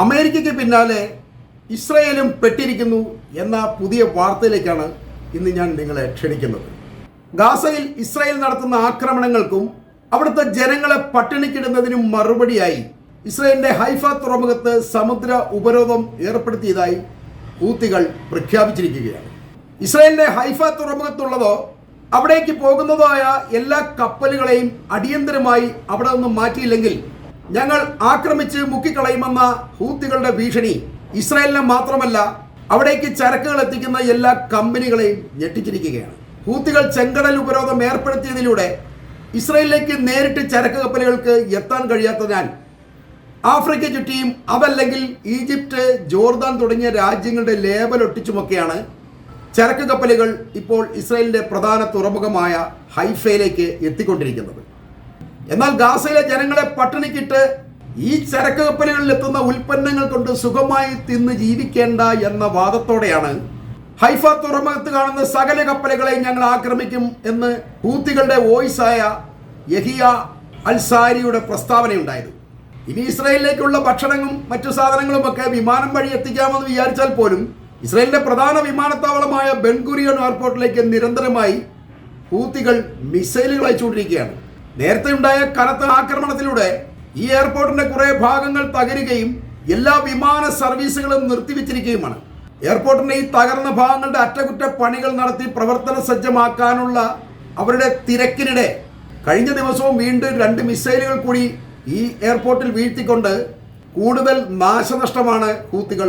അമേരിക്കയ്ക്ക് പിന്നാലെ ഇസ്രയേലും പെട്ടിരിക്കുന്നു എന്ന പുതിയ വാർത്തയിലേക്കാണ് ഇന്ന് ഞാൻ നിങ്ങളെ ക്ഷണിക്കുന്നത്. ഗാസയിൽ ഇസ്രയേൽ നടത്തുന്ന ആക്രമണങ്ങൾക്കും അവിടുത്തെ ജനങ്ങളെ പട്ടിണിക്കിടുന്നതിനും മറുപടിയായി ഇസ്രയേലിന്റെ ഹൈഫ തുറമുഖത്ത് സമുദ്ര ഉപരോധം ഏർപ്പെടുത്തിയതായി ഹൂത്തികൾ പ്രഖ്യാപിച്ചിരിക്കുകയാണ്. ഇസ്രയേലിന്റെ ഹൈഫ തുറമുഖത്തുള്ളതോ അവിടേക്ക് പോകുന്നതോ ആയ എല്ലാ കപ്പലുകളെയും അടിയന്തരമായി അവിടെ നിന്ന് മാറ്റിയില്ലെങ്കിൽ ഞങ്ങൾ ആക്രമിച്ച് മുക്കിക്കളയുമെന്ന ഹൂത്തികളുടെ ഭീഷണി ഇസ്രായേലിനെ മാത്രമല്ല അവിടേക്ക് ചരക്കുകൾ എത്തിക്കുന്ന എല്ലാ കമ്പനികളെയും ഞെട്ടിച്ചിരിക്കുകയാണ്. ഹൂത്തികൾ ചെങ്കടൽ ഉപരോധം ഏർപ്പെടുത്തിയതിലൂടെ ഇസ്രായേലിലേക്ക് നേരിട്ട് ചരക്ക് കപ്പലുകൾക്ക് എത്താൻ കഴിയാത്തതിനാൽ ആഫ്രിക്ക ചുറ്റിയും അതല്ലെങ്കിൽ ഈജിപ്റ്റ് ജോർദാൻ തുടങ്ങിയ രാജ്യങ്ങളുടെ ലേബൽ ഒട്ടിച്ചുമൊക്കെയാണ് ചരക്ക് കപ്പലുകൾ ഇപ്പോൾ ഇസ്രായേലിന്റെ പ്രധാന തുറമുഖമായ ഹൈഫയിലേക്ക് എത്തിക്കൊണ്ടിരിക്കുന്നത്. എന്നാൽ ഗാസയിലെ ജനങ്ങളെ പട്ടിണിക്കിട്ട് ഈ ചരക്ക് കപ്പലുകളിൽ എത്തുന്ന ഉൽപ്പന്നങ്ങൾ കൊണ്ട് സുഖമായി തിന്ന് ജീവിക്കേണ്ട എന്ന വാദത്തോടെയാണ് ഹൈഫ തുറമുഖത്ത് കാണുന്ന സകല കപ്പലുകളെ ഞങ്ങൾ ആക്രമിക്കും എന്ന് ഹൂത്തികളുടെ വോയിസായ യഹിയ അൽസാരിയുടെ പ്രസ്താവനയുണ്ടായത്. ഇനി ഇസ്രായേലിലേക്കുള്ള ഭക്ഷണങ്ങളും മറ്റു സാധനങ്ങളും ഒക്കെ വിമാനം വഴി എത്തിക്കാമെന്ന് വിചാരിച്ചാൽ പോലും ഇസ്രായേലിന്റെ പ്രധാന വിമാനത്താവളമായ ബെൻഗുരിയോൺ എയർപോർട്ടിലേക്ക് നിരന്തരമായി ഹൂത്തികൾ മിസൈലുകൾ അയച്ചുകൊണ്ടിരിക്കുകയാണ്. നേരത്തെ ഉണ്ടായ കനത്ത ആക്രമണത്തിലൂടെ ഈ എയർപോർട്ടിന്റെ കുറെ ഭാഗങ്ങൾ തകരുകയും എല്ലാ വിമാന സർവീസുകളും നിർത്തിവെച്ചിരിക്കുകയുമാണ്. എയർപോർട്ടിന്റെ ഈ തകർന്ന ഭാഗങ്ങളുടെ അറ്റകുറ്റ പണികൾ നടത്തി പ്രവർത്തന സജ്ജമാക്കാനുള്ള അവരുടെ തിരക്കിനിടെ കഴിഞ്ഞ ദിവസവും വീണ്ടും രണ്ട് മിസൈലുകൾ കൂടി ഈ എയർപോർട്ടിൽ വീഴ്ത്തിക്കൊണ്ട് കൂടുതൽ നാശനഷ്ടമാണ് ഹൂത്തികൾ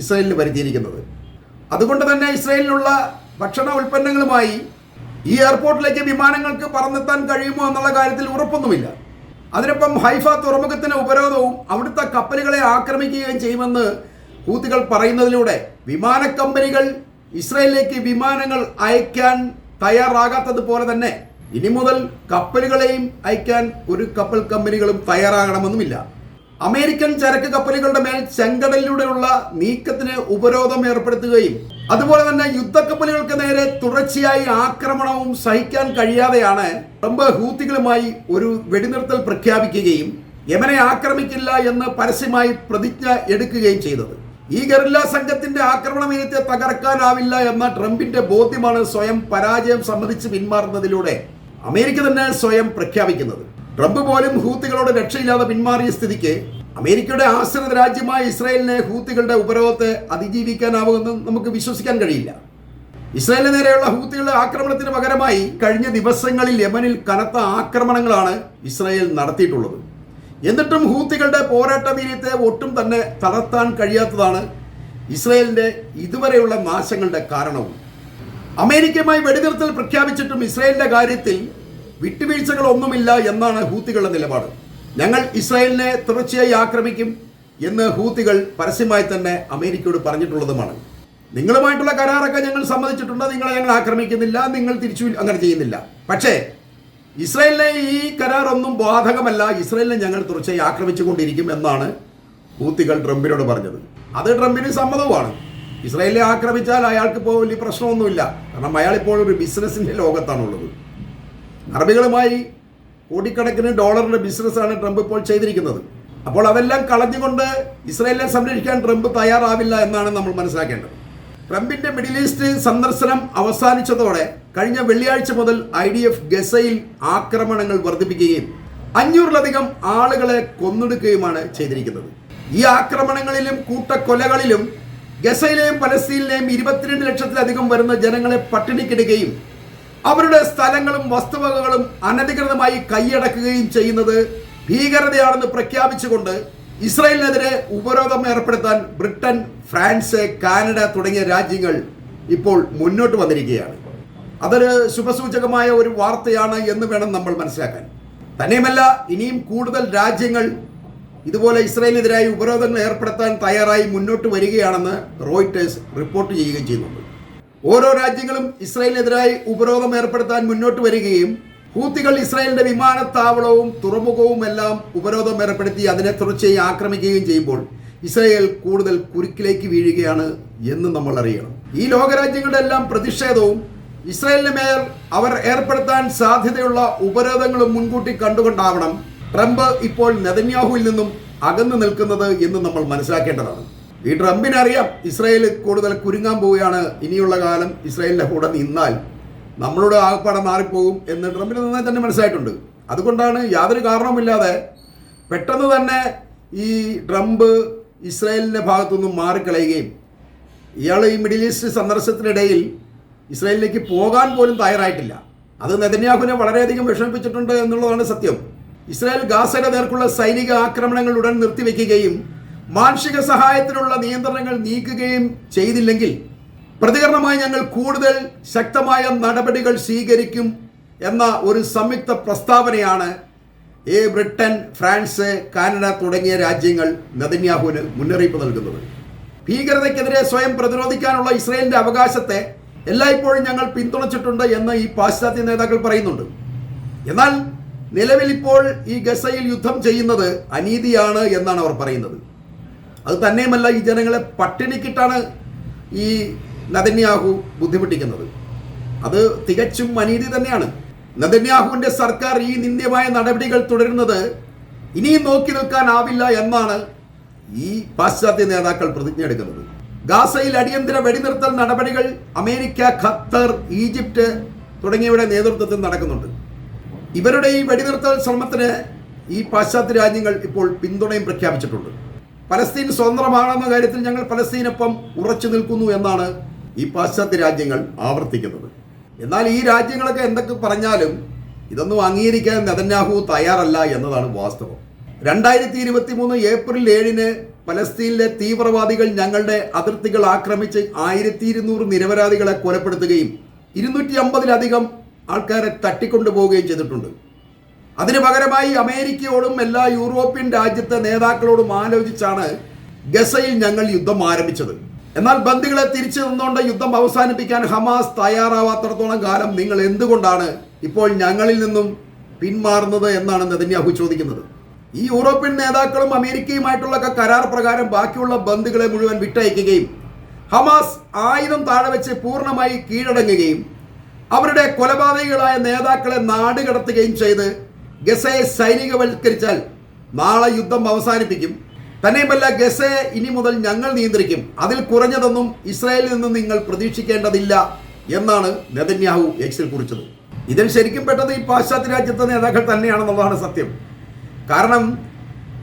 ഇസ്രയേലിന് വരുത്തിയിരിക്കുന്നത്. അതുകൊണ്ട് തന്നെ ഇസ്രായേലിനുള്ള ഭക്ഷണ ഉൽപ്പന്നങ്ങളുമായി ഈ എയർപോർട്ടിലേക്ക് വിമാനങ്ങൾക്ക് പറന്നെത്താൻ കഴിയുമോ എന്നുള്ള കാര്യത്തിൽ ഉറപ്പൊന്നുമില്ല. അതിനൊപ്പം ഹൈഫ തുറമുഖത്തിന് ഉപരോധവും അവിടുത്തെ കപ്പലുകളെ ആക്രമിക്കുകയും ചെയ്യുമെന്ന് ഹൂത്തികൾ പറയുന്നതിലൂടെ വിമാന കമ്പനികൾ ഇസ്രയേലിലേക്ക് വിമാനങ്ങൾ അയക്കാൻ തയ്യാറാകാത്തതുപോലെ തന്നെ ഇനി മുതൽ കപ്പലുകളെയും അയക്കാൻ ഒരു കപ്പൽ കമ്പനികളും തയ്യാറാകണമെന്നുമില്ല. അമേരിക്കൻ ചരക്ക് കപ്പലുകളുടെ മേൽ ചെങ്കടലിലൂടെയുള്ള നീക്കത്തിന് ഉപരോധം ഏർപ്പെടുത്തുകയും അതുപോലെ തന്നെ യുദ്ധക്കപ്പലുകൾക്ക് നേരെ തുടർച്ചയായി ആക്രമണവും സഹിക്കാൻ കഴിയാതെയാണ് ട്രംപ് ഹൂത്തികളുമായി ഒരു വെടിനിർത്തൽ പ്രഖ്യാപിക്കുകയും യമനെ ആക്രമിക്കില്ല എന്ന് പരസ്യമായി പ്രതിജ്ഞ എടുക്കുകയും ചെയ്തത്. ഈ ഗറില്ല സംഘത്തിന്റെ ആക്രമണ നീക്കത്തെ തകർക്കാനാവില്ല എന്ന ട്രംപിന്റെ ബോധ്യമാണ് സ്വയം പരാജയം സമ്മതിച്ച് പിന്മാറുന്നതിലൂടെ അമേരിക്ക തന്നെ സ്വയം പ്രഖ്യാപിക്കുന്നത്. ട്രംപ് പോലും ഹൂത്തികളോട് രക്ഷയില്ലാതെ പിന്മാറിയ സ്ഥിതിക്ക് അമേരിക്കയുടെ ആശ്രിത രാജ്യമായ ഇസ്രായേലിനെ ഹൂത്തികളുടെ ഉപരോധത്തെ അതിജീവിക്കാനാവുമെന്ന് നമുക്ക് വിശ്വസിക്കാൻ കഴിയില്ല. ഇസ്രായേലിന് നേരെയുള്ള ഹൂത്തികളുടെ ആക്രമണത്തിന് പകരമായി കഴിഞ്ഞ ദിവസങ്ങളിൽ യമനിൽ കനത്ത ആക്രമണങ്ങളാണ് ഇസ്രായേൽ നടത്തിയിട്ടുള്ളത്. എന്നിട്ടും ഹൂത്തികളുടെ പോരാട്ട വീര്യത്തെ ഒട്ടും തന്നെ തളർത്താൻ കഴിയാത്തതാണ് ഇസ്രായേലിന്റെ ഇതുവരെയുള്ള നാശങ്ങളുടെ കാരണവും. അമേരിക്കയുമായി വെടിനിർത്തൽ പ്രഖ്യാപിച്ചിട്ടും ഇസ്രായേലിന്റെ കാര്യത്തിൽ വിട്ടുവീഴ്ചകളൊന്നുമില്ല എന്നാണ് ഹൂത്തികളുടെ നിലപാട്. ഞങ്ങൾ ഇസ്രായേലിനെ തുടർച്ചയായി ആക്രമിക്കും എന്ന് ഹൂത്തികൾ പരസ്യമായി തന്നെ അമേരിക്കയോട് പറഞ്ഞിട്ടുള്ളതുമാണ്. നിങ്ങളുമായിട്ടുള്ള കരാറൊക്കെ ഞങ്ങൾ സമ്മതിച്ചിട്ടുണ്ട്. നിങ്ങളെ ഞങ്ങൾ ആക്രമിക്കുന്നില്ല. നിങ്ങൾ തിരിച്ചു അങ്ങനെ ചെയ്യുന്നില്ല. പക്ഷേ ഇസ്രായേലിനെ ഈ കരാറൊന്നും ബാധകമല്ല. ഇസ്രായേലിനെ ഞങ്ങൾ തുടർച്ചയായി ആക്രമിച്ചുകൊണ്ടിരിക്കും എന്നാണ് ഹൂത്തികൾ ട്രംപിനോട് പറഞ്ഞത്. അത് ട്രംപിന് സമ്മതവുമാണ്. ഇസ്രായേലിനെ ആക്രമിച്ചാൽ അയാൾക്ക് ഇപ്പോൾ വലിയ പ്രശ്നമൊന്നുമില്ല. കാരണം അയാൾ ഇപ്പോൾ ഒരു ബിസിനസിന്റെ ലോകത്താണുള്ളത്. അറബികളുമായി കോടിക്കണക്കിന് ഡോളറിന്റെ ബിസിനസ്സാണ് ട്രംപ് ഇപ്പോൾ ചെയ്തിരിക്കുന്നത്. അപ്പോൾ അതെല്ലാം കളഞ്ഞുകൊണ്ട് ഇസ്രായേലിനെ സംരക്ഷിക്കാൻ ട്രംപ് തയ്യാറാവില്ല എന്നാണ് നമ്മൾ മനസ്സിലാക്കേണ്ടത്. ട്രംപിന്റെ മിഡിൽ ഈസ്റ്റ് സന്ദർശനം അവസാനിച്ചതോടെ കഴിഞ്ഞ വെള്ളിയാഴ്ച മുതൽ ഐ ഡി എഫ് ഗസയിൽ ആക്രമണങ്ങൾ വർദ്ധിപ്പിക്കുകയും അഞ്ഞൂറിലധികം ആളുകളെ കൊന്നെടുക്കുകയുമാണ് ചെയ്തിരിക്കുന്നത്. ഈ ആക്രമണങ്ങളിലും കൂട്ടക്കൊലകളിലും ഗസയിലെയും പലസ്തീനിലെയും ഇരുപത്തിരണ്ട് ലക്ഷത്തിലധികം വരുന്ന ജനങ്ങളെ പട്ടിണിക്കിടുകയും അവരുടെ സ്ഥലങ്ങളും വസ്തുവകകളും അനധികൃതമായി കൈയടക്കുകയും ചെയ്യുന്നത് ഭീകരതയാണെന്ന് പ്രഖ്യാപിച്ചുകൊണ്ട് ഇസ്രായേലിനെതിരെ ഉപരോധം ഏർപ്പെടുത്താൻ ബ്രിട്ടൻ ഫ്രാൻസ് കാനഡ തുടങ്ങിയ രാജ്യങ്ങൾ ഇപ്പോൾ മുന്നോട്ട് വന്നിരിക്കുകയാണ്. അതൊരു ശുഭസൂചകമായ ഒരു വാർത്തയാണ് എന്ന് വേണം നമ്മൾ മനസ്സിലാക്കാൻ. തന്നെയുമല്ല ഇനിയും കൂടുതൽ രാജ്യങ്ങൾ ഇതുപോലെ ഇസ്രായേലിനെതിരായി ഉപരോധങ്ങൾ ഏർപ്പെടുത്താൻ തയ്യാറായി മുന്നോട്ട് വരികയാണെന്ന് റോയിറ്റേഴ്സ് റിപ്പോർട്ട് ചെയ്യുകയും ചെയ്യുന്നുണ്ട്. ഓരോ രാജ്യങ്ങളും ഇസ്രായേലിനെതിരായി ഉപരോധം ഏർപ്പെടുത്താൻ മുന്നോട്ട് വരികയും ഹൂത്തികൾ ഇസ്രായേലിന്റെ വിമാനത്താവളവും തുറമുഖവും എല്ലാം ഉപരോധം ഏർപ്പെടുത്തി അതിനെ തുടർച്ചയായി ആക്രമിക്കുകയും ചെയ്യുമ്പോൾ ഇസ്രായേൽ കൂടുതൽ കുരുക്കിലേക്ക് വീഴുകയാണ് എന്ന് നമ്മൾ അറിയണം. ഈ ലോകരാജ്യങ്ങളുടെ എല്ലാം പ്രതിഷേധവും ഇസ്രായേലിന് മേൽ അവർ ഏർപ്പെടുത്താൻ സാധ്യതയുള്ള ഉപരോധങ്ങളും മുൻകൂട്ടി കണ്ടുകൊണ്ടാവണം ട്രംപ് ഇപ്പോൾ നെതന്യാഹുവിൽ നിന്നും അകന്നു നിൽക്കുന്നത് എന്ന് നമ്മൾ മനസ്സിലാക്കേണ്ടതാണ്. ഈ ട്രംപിനറിയാം ഇസ്രായേൽ കൂടുതൽ കുരുങ്ങാൻ പോവുകയാണ്. ഇനിയുള്ള കാലം ഇസ്രായേലിന്റെ കൂടെ നിന്നാൽ നമ്മളോട് ആകപ്പാടെ മാറിപ്പോകും എന്ന് ട്രംപിന് നന്നായി തന്നെ മനസ്സിലായിട്ടുണ്ട്. അതുകൊണ്ടാണ് യാതൊരു കാരണവുമില്ലാതെ പെട്ടെന്ന് തന്നെ ഈ ട്രംപ് ഇസ്രായേലിന്റെ ഭാഗത്തുനിന്നും മാറിക്കളയുകയും ഇയാൾ ഈ മിഡിൽ ഈസ്റ്റ് സന്ദർശനത്തിനിടയിൽ ഇസ്രായേലിലേക്ക് പോകാൻ പോലും തയ്യാറായിട്ടില്ല. അത് നെതന്യാഹുവിനെ വളരെയധികം വിഷമിപ്പിച്ചിട്ടുണ്ട് എന്നുള്ളതാണ് സത്യം. ഇസ്രായേൽ ഗാസയുടെ നേർക്കുള്ള സൈനിക ആക്രമണങ്ങൾ ഉടൻ നിർത്തിവെക്കുകയും മാനുഷിക സഹായത്തിനുള്ള നിയന്ത്രണങ്ങൾ നീക്കുകയും ചെയ്തില്ലെങ്കിൽ പ്രതികരണമായി ഞങ്ങൾ കൂടുതൽ ശക്തമായ നടപടികൾ സ്വീകരിക്കും എന്ന ഒരു സംയുക്ത പ്രസ്താവനയാണ് ഈ ബ്രിട്ടൻ ഫ്രാൻസ് കാനഡ തുടങ്ങിയ രാജ്യങ്ങൾ നദന്യാഹുവിന് മുന്നറിയിപ്പ് നൽകുന്നത്. ഭീകരതയ്ക്കെതിരെ സ്വയം പ്രതിരോധിക്കാനുള്ള ഇസ്രയേലിന്റെ അവകാശത്തെ എല്ലായ്പ്പോഴും ഞങ്ങൾ പിന്തുണച്ചിട്ടുണ്ട് എന്ന് ഈ പാശ്ചാത്യ നേതാക്കൾ പറയുന്നുണ്ട്. എന്നാൽ നിലവിൽ ഇപ്പോൾ ഈ ഗസയിൽ യുദ്ധം ചെയ്യുന്നത് അനീതിയാണ് എന്നാണ് അവർ പറയുന്നത്. അത് തന്നെയുമല്ല ഈ ജനങ്ങളെ പട്ടിണിക്കിട്ടാണ് ഈ നദന്യാഹു ബുദ്ധിമുട്ടിക്കുന്നത്. അത് തികച്ചും അനീതി തന്നെയാണ്. നദന്യാഹുവിന്റെ സർക്കാർ ഈ നിന്ദ്യമായ നടപടികൾ തുടരുന്നത് ഇനിയും നോക്കി നിൽക്കാനാവില്ല എന്നാണ് ഈ പാശ്ചാത്യ നേതാക്കൾ പ്രതിജ്ഞ എടുക്കുന്നത്. ഗാസയിൽ അടിയന്തര വെടിനിർത്തൽ നടപടികൾ അമേരിക്ക ഖത്തർ ഈജിപ്റ്റ് തുടങ്ങിയവയുടെ നേതൃത്വത്തിൽ നടക്കുന്നുണ്ട്. ഇവരുടെ ഈ വെടിനിർത്തൽ ശ്രമത്തിന് ഈ പാശ്ചാത്യ രാജ്യങ്ങൾ ഇപ്പോൾ പിന്തുണയും പ്രഖ്യാപിച്ചിട്ടുണ്ട്. പലസ്തീൻ സ്വതന്ത്രമാണെന്ന കാര്യത്തിൽ ഞങ്ങൾ പലസ്തീനൊപ്പം ഉറച്ചു നിൽക്കുന്നു എന്നാണ് ഈ പാശ്ചാത്യ രാജ്യങ്ങൾ ആവർത്തിക്കുന്നത്. എന്നാൽ ഈ രാജ്യങ്ങളൊക്കെ എന്തൊക്കെ പറഞ്ഞാലും ഇതൊന്നും അംഗീകരിക്കാൻ നെതന്യാഹു തയ്യാറല്ല എന്നതാണ് വാസ്തവം. രണ്ടായിരത്തി ഇരുപത്തി മൂന്ന് ഏപ്രിൽ ഏഴിന് പലസ്തീനിലെ തീവ്രവാദികൾ ഞങ്ങളുടെ അതിർത്തികൾ ആക്രമിച്ച് ആയിരത്തി ഇരുന്നൂറ് നിരപരാധികളെ കൊലപ്പെടുത്തുകയും ഇരുന്നൂറ്റി അമ്പതിലധികം ആൾക്കാരെ തട്ടിക്കൊണ്ടുപോവുകയും ചെയ്തിട്ടുണ്ട്. അതിനു പകരമായി അമേരിക്കയോടും എല്ലാ യൂറോപ്യൻ രാജ്യത്തെ നേതാക്കളോടും ആലോചിച്ചാണ് ഗസയിൽ ഞങ്ങൾ യുദ്ധം ആരംഭിച്ചത്. എന്നാൽ ബന്ദികളെ തിരിച്ചു നിന്നുകൊണ്ട് യുദ്ധം അവസാനിപ്പിക്കാൻ ഹമാസ് തയ്യാറാവാത്തിടത്തോളം കാലം നിങ്ങൾ എന്തുകൊണ്ടാണ് ഇപ്പോൾ ഞങ്ങളിൽ നിന്നും പിന്മാറുന്നത് എന്നാണ് നെതന്യാഹു ചോദിക്കുന്നത്. ഈ യൂറോപ്യൻ നേതാക്കളും അമേരിക്കയുമായിട്ടുള്ള കരാർ പ്രകാരം ബാക്കിയുള്ള ബന്ദികളെ മുഴുവൻ വിട്ടയക്കുകയും ഹമാസ് ആയുധം താഴെ വെച്ച് പൂർണമായി കീഴടങ്ങുകയും അവരുടെ കൊലപാതകികളായ നേതാക്കളെ നാടുകടത്തുകയും ചെയ്ത് ഗസയെ സൈനികവൽക്കരിച്ചാൽ നാളെ യുദ്ധം അവസാനിപ്പിക്കും. തന്നെയുമല്ല ഗസയെ ഇനി മുതൽ ഞങ്ങൾ നിയന്ത്രിക്കും. അതിൽ കുറഞ്ഞതൊന്നും ഇസ്രായേലിൽ നിന്ന് നിങ്ങൾ പ്രതീക്ഷിക്കേണ്ടതില്ല എന്നാണ് നെതന്യാഹു എക്സിൽ കുറിച്ചത്. ഇതിൽ ശരിക്കും പെട്ടത് ഈ പാശ്ചാത്യ രാജ്യത്തെ നേതാക്കൾ തന്നെയാണെന്നുള്ളതാണ് സത്യം. കാരണം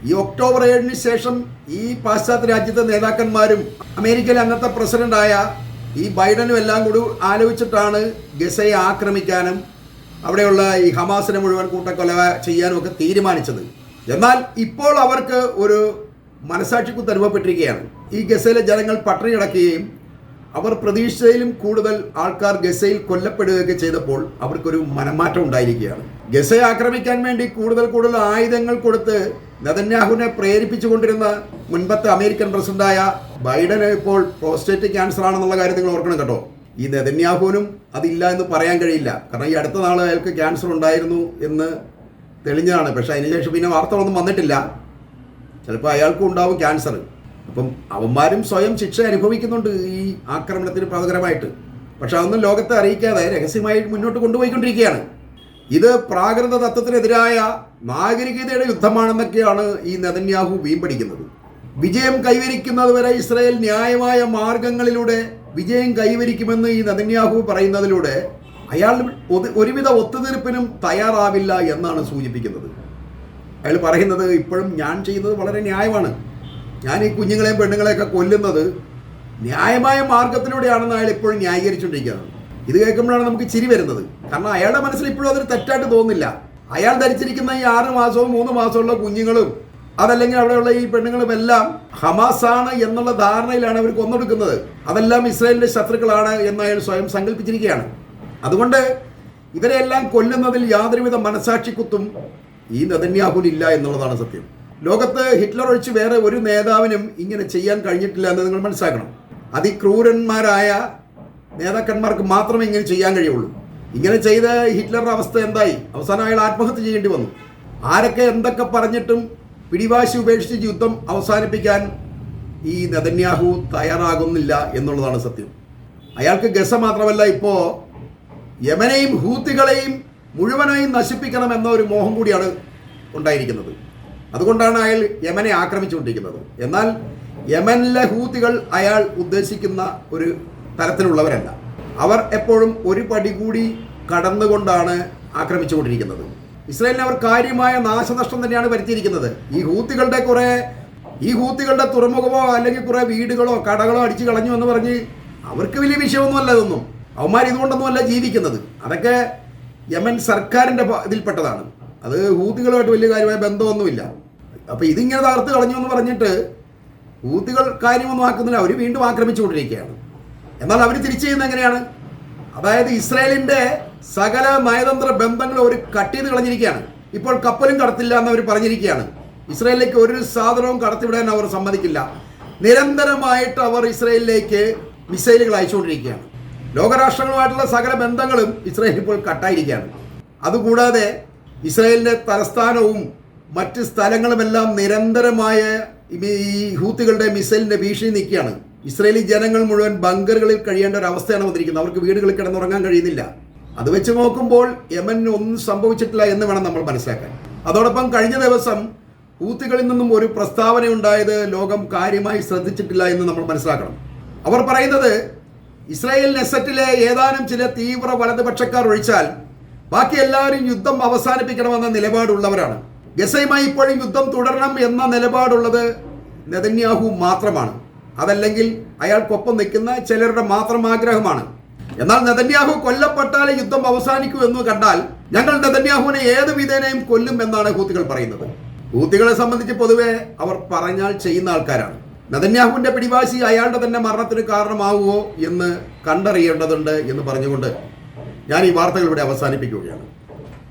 ഈ ഒക്ടോബർ ഏഴിന് ശേഷം ഈ പാശ്ചാത്യ രാജ്യത്തെ നേതാക്കന്മാരും അമേരിക്കയിലെ അന്നത്തെ പ്രസിഡന്റായ ഈ ബൈഡനും എല്ലാം കൂടി ആലോചിച്ചിട്ടാണ് ഗസയെ ആക്രമിക്കാനും അവിടെയുള്ള ഈ ഹമാസിനെ മുഴുവൻ കൂട്ടക്കൊല ചെയ്യാനും ഒക്കെ തീരുമാനിച്ചത്. എന്നാൽ ഇപ്പോൾ അവർക്ക് ഒരു മനസാക്ഷിക്കുത്ത് അനുഭവപ്പെട്ടിരിക്കുകയാണ്. ഈ ഗസയിലെ ജനങ്ങൾ പട്ടിണി കിടക്കുകയും അവർ പ്രതീക്ഷയിലും കൂടുതൽ ആൾക്കാർ ഗസയിൽ കൊല്ലപ്പെടുകയൊക്കെ ചെയ്തപ്പോൾ അവർക്കൊരു മനമാറ്റം ഉണ്ടായിരിക്കുകയാണ്. ഗസയെ ആക്രമിക്കാൻ വേണ്ടി കൂടുതൽ കൂടുതൽ ആയുധങ്ങൾ കൊടുത്ത് നെതന്യാഹുവിനെ പ്രേരിപ്പിച്ചുകൊണ്ടിരുന്ന മുൻപത്തെ അമേരിക്കൻ പ്രസിഡന്റായ ബൈഡന് ഇപ്പോൾ പ്രോസ്റ്റേറ്റ് ക്യാൻസർ ആണെന്നുള്ള കാര്യം നിങ്ങൾ ഓർക്കണം കേട്ടോ. ഈ നെതന്യാഹുവിനും അതില്ല എന്ന് പറയാൻ കഴിയില്ല. കാരണം ഈ അടുത്ത നാൾ അയാൾക്ക് ക്യാൻസർ ഉണ്ടായിരുന്നു എന്ന് തെളിഞ്ഞതാണ്. പക്ഷേ അതിനുശേഷം പിന്നെ വാർത്തകളൊന്നും വന്നിട്ടില്ല. ചിലപ്പോൾ അയാൾക്കും ഉണ്ടാവും ക്യാൻസർ അപ്പം അവന്മാരും സ്വയം ശിക്ഷ അനുഭവിക്കുന്നുണ്ട് ഈ ആക്രമണത്തിന് പകരമായിട്ട് പക്ഷെ അതൊന്നും ലോകത്തെ അറിയിക്കാതെ രഹസ്യമായി മുന്നോട്ട് കൊണ്ടുപോയിക്കൊണ്ടിരിക്കുകയാണ്. ഇത് പ്രാകൃത തത്വത്തിനെതിരായ നാഗരികതയുടെ യുദ്ധമാണെന്നൊക്കെയാണ് ഈ നെതന്യാഹു വീമ്പടിക്കുന്നത്. വിജയം കൈവരിക്കുന്നതുവരെ ഇസ്രായേൽ ന്യായമായ മാർഗങ്ങളിലൂടെ വിജയം കൈവരിക്കുമെന്ന് ഈ നദന്യാഹു പറയുന്നതിലൂടെ അയാൾ ഒരുവിധ ഒത്തുതീർപ്പിനും തയ്യാറാവില്ല എന്നാണ് സൂചിപ്പിക്കുന്നത്. അയാൾ പറയുന്നത് ഇപ്പോഴും ഞാൻ ചെയ്യുന്നത് വളരെ ന്യായമാണ്. ഞാൻ ഈ കുഞ്ഞുങ്ങളെയും പെണ്ണുങ്ങളെയൊക്കെ കൊല്ലുന്നത് ന്യായമായ മാർഗത്തിലൂടെയാണെന്ന് അയാൾ ഇപ്പോഴും ന്യായീകരിച്ചുകൊണ്ടിരിക്കുന്നത് ഇത് കേൾക്കുമ്പോഴാണ് നമുക്ക് ചിരി വരുന്നത്. കാരണം അയാളുടെ മനസ്സിൽ ഇപ്പോഴും അതൊരു തെറ്റായിട്ട് തോന്നുന്നില്ല. അയാൾ ധരിച്ചിരിക്കുന്ന ഈ ആറ് മാസവും മൂന്ന് മാസമുള്ള കുഞ്ഞുങ്ങളും അതല്ലെങ്കിൽ അവിടെയുള്ള ഈ പെണ്ണുങ്ങളും എല്ലാം ആണ് എന്നുള്ള ധാരണയിലാണ് അവർ കൊന്നൊടുക്കുന്നത്. അതെല്ലാം ഇസ്രായേലിന്റെ ശത്രുക്കളാണ് എന്ന് അയാൾ സ്വയം സങ്കല്പിച്ചിരിക്കുകയാണ്. അതുകൊണ്ട് ഇവരെല്ലാം കൊല്ലുന്നതിൽ യാതൊരുവിധ മനസാക്ഷിക്കുത്തും ഈ നെതന്യാഹുലില്ല എന്നുള്ളതാണ് സത്യം. ലോകത്ത് ഹിറ്റ്ലർ ഒഴിച്ച് വേറെ ഒരു നേതാവിനും ഇങ്ങനെ ചെയ്യാൻ കഴിഞ്ഞിട്ടില്ല എന്ന് നിങ്ങൾ മനസ്സിലാക്കണം. അതിക്രൂരന്മാരായ നേതാക്കന്മാർക്ക് മാത്രമേ ഇങ്ങനെ ചെയ്യാൻ കഴിയുള്ളൂ. ഇങ്ങനെ ചെയ്ത ഹിറ്റ്ലറുടെ അവസ്ഥ എന്തായി? അവസാനം അയാൾ ആത്മഹത്യ ചെയ്യേണ്ടി വന്നു. ആരൊക്കെ എന്തൊക്കെ പറഞ്ഞിട്ടും പിടിവാശി ഉപേക്ഷിച്ച് യുദ്ധം അവസാനിപ്പിക്കാൻ ഈ നെതന്യാഹു തയ്യാറാകുന്നില്ല എന്നുള്ളതാണ് സത്യം. അയാൾക്ക് ഗസ മാത്രമല്ല ഇപ്പോൾ യമനെയും ഹൂത്തികളെയും മുഴുവനായും നശിപ്പിക്കണം എന്ന ഒരു മോഹം കൂടിയാണ് ഉണ്ടായിരിക്കുന്നത്. അതുകൊണ്ടാണ് അയാൾ യമനെ ആക്രമിച്ചുകൊണ്ടിരിക്കുന്നത്. എന്നാൽ യമനിലെ ഹൂത്തികൾ അയാൾ ഉദ്ദേശിക്കുന്ന ഒരു തരത്തിലുള്ളവരല്ല. അവർ എപ്പോഴും ഒരു പടി കൂടി കടന്നുകൊണ്ടാണ് ആക്രമിച്ചുകൊണ്ടിരിക്കുന്നത്. ഇസ്രായേലിന് അവർ കാര്യമായ നാശനഷ്ടം തന്നെയാണ് വരുത്തിയിരിക്കുന്നത്. ഈ ഹൂത്തികളുടെ കുറെ ഈ ഹൂത്തികളുടെ തുറമുഖമോ അല്ലെങ്കിൽ കുറെ വീടുകളോ കടകളോ അടിച്ചു കളഞ്ഞു എന്ന് പറഞ്ഞ് അവർക്ക് വലിയ വിഷയമൊന്നുമല്ല ഇതൊന്നും. അവന്മാർ ഇതുകൊണ്ടൊന്നുമല്ല ജീവിക്കുന്നത്. അതൊക്കെ യമൻ സർക്കാരിന്റെ ഇതിൽപ്പെട്ടതാണ്. അത് ഹൂത്തികളുമായിട്ട് വലിയ കാര്യമായ ബന്ധമൊന്നുമില്ല. അപ്പോൾ ഇതിങ്ങനെ തകർത്ത് കളഞ്ഞു എന്ന് പറഞ്ഞിട്ട് ഹൂത്തികൾ കാര്യമൊന്നും ആക്കുന്നില്ല. അവർ വീണ്ടും ആക്രമിച്ചുകൊണ്ടിരിക്കുകയാണ്. എന്നാൽ അവർ തിരിച്ചു ചെയ്യുന്നത് എങ്ങനെയാണ്? അതായത് ഇസ്രായേലിന്റെ സകല നയതന്ത്ര ബന്ധങ്ങൾ അവർ കട്ട് ചെയ്ത് കളഞ്ഞിരിക്കുകയാണ്. ഇപ്പോൾ കപ്പലും കടത്തില്ല എന്ന് അവർ പറഞ്ഞിരിക്കുകയാണ്. ഇസ്രയേലിലേക്ക് ഒരു സാധനവും കടത്തിവിടാൻ അവർ സമ്മതിക്കില്ല. നിരന്തരമായിട്ട് അവർ ഇസ്രയേലിലേക്ക് മിസൈലുകൾ അയച്ചുകൊണ്ടിരിക്കുകയാണ്. ലോകരാഷ്ട്രങ്ങളുമായിട്ടുള്ള സകല ബന്ധങ്ങളും ഇസ്രയേൽ ഇപ്പോൾ കട്ടായിരിക്കുകയാണ്. അതുകൂടാതെ ഇസ്രായേലിന്റെ തലസ്ഥാനവും മറ്റ് സ്ഥലങ്ങളുമെല്ലാം നിരന്തരമായ ഈ ഹൂത്തുകളുടെ മിസൈലിന്റെ ഭീഷണി നിൽക്കുകയാണ്. ഇസ്രയേലി ജനങ്ങൾ മുഴുവൻ ബങ്കറുകളിൽ കഴിയേണ്ട ഒരു അവസ്ഥയാണ് വന്നിരിക്കുന്നത്. അവർക്ക് വീടുകളിൽ കിടന്നുറങ്ങാൻ കഴിയുന്നില്ല. അത് വെച്ച് നോക്കുമ്പോൾ യമന് ഒന്നും സംഭവിച്ചിട്ടില്ല എന്ന് വേണം നമ്മൾ മനസ്സിലാക്കാൻ. അതോടൊപ്പം കഴിഞ്ഞ ദിവസം ഹൂത്തുകളിൽ നിന്നും ഒരു പ്രസ്താവന ഉണ്ടായത് ലോകം കാര്യമായി ശ്രദ്ധിച്ചിട്ടില്ല എന്ന് നമ്മൾ മനസ്സിലാക്കണം. അവർ പറയുന്നത് ഇസ്രായേൽ നെസറ്റിലെ ഏതാനും ചില തീവ്ര വലതുപക്ഷക്കാർ ഒഴിച്ചാൽ ബാക്കി എല്ലാവരും യുദ്ധം അവസാനിപ്പിക്കണമെന്ന നിലപാടുള്ളവരാണ്. ഗസയുമായി ഇപ്പോഴും യുദ്ധം തുടരണം എന്ന നിലപാടുള്ളത് നെതന്യാഹു മാത്രമാണ്. അതല്ലെങ്കിൽ അയാൾക്കൊപ്പം നിൽക്കുന്ന ചിലരുടെ മാത്രം ആഗ്രഹമാണ്. എന്നാൽ നെതന്യാഹു കൊല്ലപ്പെട്ടാലേ യുദ്ധം അവസാനിക്കൂ എന്ന് കണ്ടാൽ ഞങ്ങൾ നെതന്യാഹുവിനെ ഏത് വിധേനയും കൊല്ലും എന്നാണ് ഹൂത്തികൾ പറയുന്നത്. ഹൂത്തികളെ സംബന്ധിച്ച് പൊതുവെ അവർ പറഞ്ഞാൽ ചെയ്യുന്ന ആൾക്കാരാണ്. നെതന്യാഹുവിന്റെ പിടിവാശി അയാളുടെ തന്നെ മരണത്തിന് കാരണമാവുമോ എന്ന് കണ്ടറിയേണ്ടതുണ്ട് എന്ന് പറഞ്ഞുകൊണ്ട് ഞാൻ ഈ വാർത്തകൾ ഇവിടെ അവസാനിപ്പിക്കുകയാണ്.